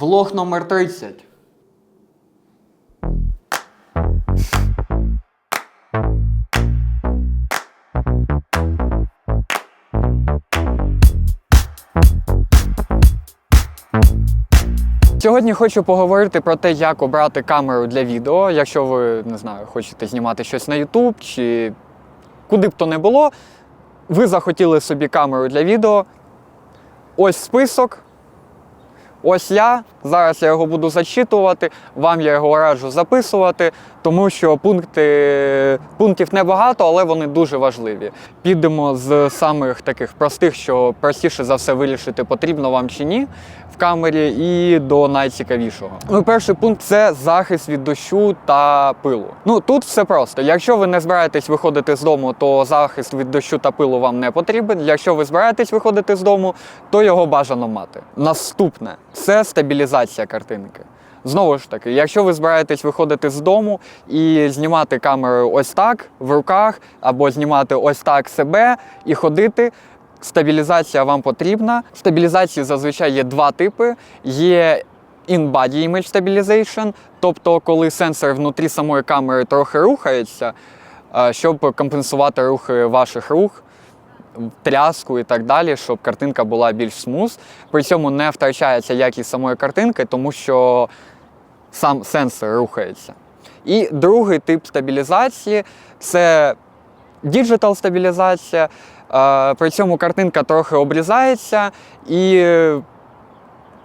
Влог номер 30. Сьогодні хочу поговорити про те, як обрати камеру для відео. Якщо ви не знаю, хочете знімати щось на YouTube чи куди б то не було, ви захотіли собі камеру для відео. Ось список. Ось я. Зараз я його буду зачитувати. Вам я його раджу записувати, тому що пункти, пунктів небагато, але вони дуже важливі. Підемо з самих таких простих, що простіше за все вирішити, потрібно вам чи ні в камері, і до найцікавішого. Ну, перший пункт це захист від дощу та пилу. Ну тут все просто. Якщо ви не збираєтесь виходити з дому, то захист від дощу та пилу вам не потрібен. Якщо ви збираєтесь виходити з дому, то його бажано мати. Наступне це стабілізація картинки. Знову ж таки, якщо ви збираєтесь виходити з дому і знімати камерою ось так в руках, або знімати ось так себе і ходити. Стабілізація вам потрібна. Стабілізації зазвичай є два типи: є in-body image stabilization, тобто коли сенсор внутрі самої камери трохи рухається, е, щоб компенсувати рухи ваших рук, тряску і так далі, щоб картинка була більш смуз. При цьому не втрачається якість самої картинки, тому що сам сенсор рухається. І другий тип стабілізації це діджитал стабілізація. Е, При цьому картинка трохи обрізається і,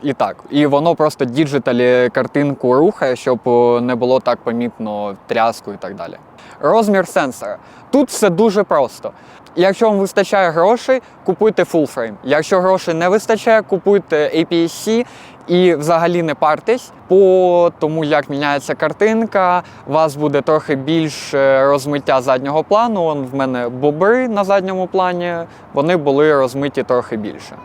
і так. І воно просто діджиталі картинку рухає, щоб не було так помітно тряску і так далі. Розмір сенсора. Тут все дуже просто. Якщо вам вистачає грошей, купуйте full frame. Якщо грошей не вистачає, купуйте APS-C і взагалі не партесь по тому, як міняється картинка. У вас буде трохи більше розмиття заднього плану. Он в мене бобри на задньому плані, вони були розмиті трохи більше.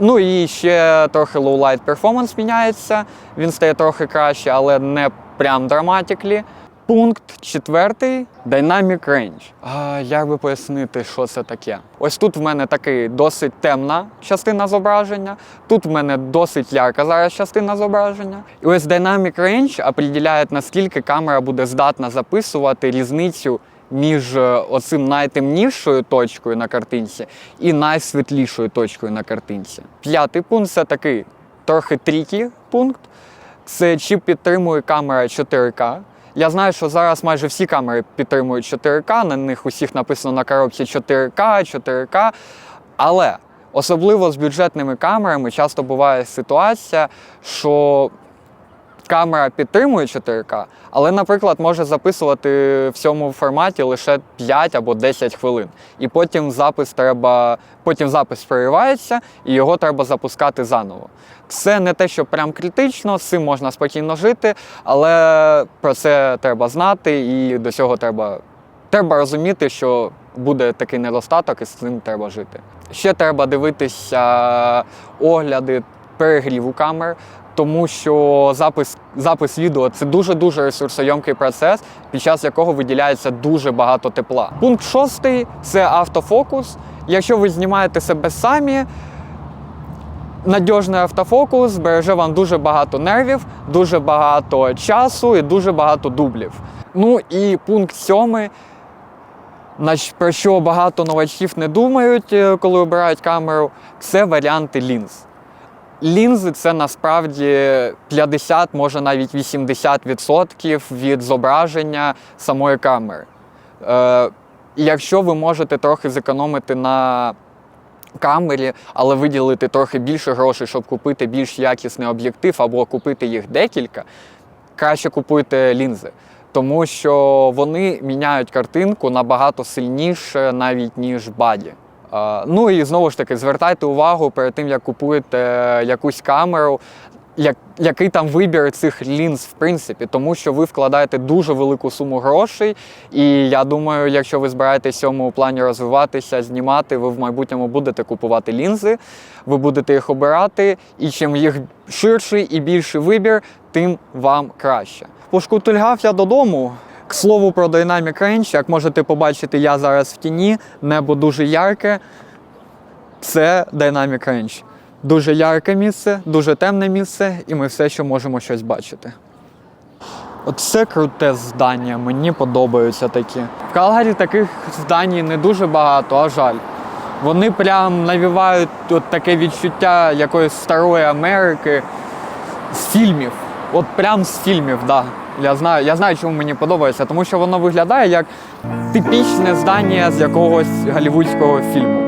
Ну і ще трохи low light performance міняється, він стає трохи краще, але не прям драматиклі. Пункт четвертий Dynamic Range. А, як би пояснити, що це таке? Ось тут в мене такий досить темна частина зображення, тут в мене досить ярка зараз частина зображення. І ось Dynamic Range определяє, наскільки камера буде здатна записувати різницю між е, оцим найтемнішою точкою на картинці і найсвітлішою точкою на картинці. П'ятий пункт це такий трохи трікі пункт. Це чи підтримує камера 4К. Я знаю, що зараз майже всі камери підтримують 4К, на них усіх написано на коробці 4К, 4К. Але особливо з бюджетними камерами часто буває ситуація, що камера підтримує 4К, але, наприклад, може записувати в цьому форматі лише 5 або 10 хвилин. І потім запис треба, потім запис переривається і його треба запускати заново. Це не те, що прям критично, з цим можна спокійно жити, але про це треба знати і до цього треба, треба розуміти, що буде такий недостаток, і з цим треба жити. Ще треба дивитися огляди перегріву камер, тому що запис, запис відео це дуже-дуже ресурсойомкий процес, під час якого виділяється дуже багато тепла. Пункт шостий це автофокус. Якщо ви знімаєте себе самі, надіжний автофокус збереже вам дуже багато нервів, дуже багато часу і дуже багато дублів. Ну і пункт сьомий, про що багато новачків не думають, е, коли обирають камеру, це варіанти лінз. Лінзи це насправді 50, може навіть 80% від зображення самої камери. Е, якщо ви можете трохи зекономити на камері, але виділити трохи більше грошей, щоб купити більш якісний об'єктив або купити їх декілька, краще купуйте лінзи. Тому що вони міняють картинку набагато сильніше, навіть ніж баді. Е, Ну і знову ж таки, звертайте увагу перед тим, як купуєте якусь камеру, як, який там вибір цих лінз, в принципі, тому що ви вкладаєте дуже велику суму грошей. І я думаю, якщо ви збираєтесь в цьому плані розвиватися, знімати, ви в майбутньому будете купувати лінзи, ви будете їх обирати, і чим їх ширший і більший вибір, тим вам краще. Пошкутильгав я додому. К слову про Dynamic Range, як можете побачити, я зараз в тіні, небо дуже ярке. Це Dynamic Range. Дуже ярке місце, дуже темне місце, і ми все ще можемо щось бачити. От це круте здання, мені подобаються такі. В Калгарі таких здань не дуже багато, а жаль. Вони прям навівають от таке відчуття якоїсь старої Америки з фільмів. От прям з фільмів, так. Да. Я знаю, я знаю, чому мені подобається, тому що воно виглядає як типічне здання з якогось голівудського фільму.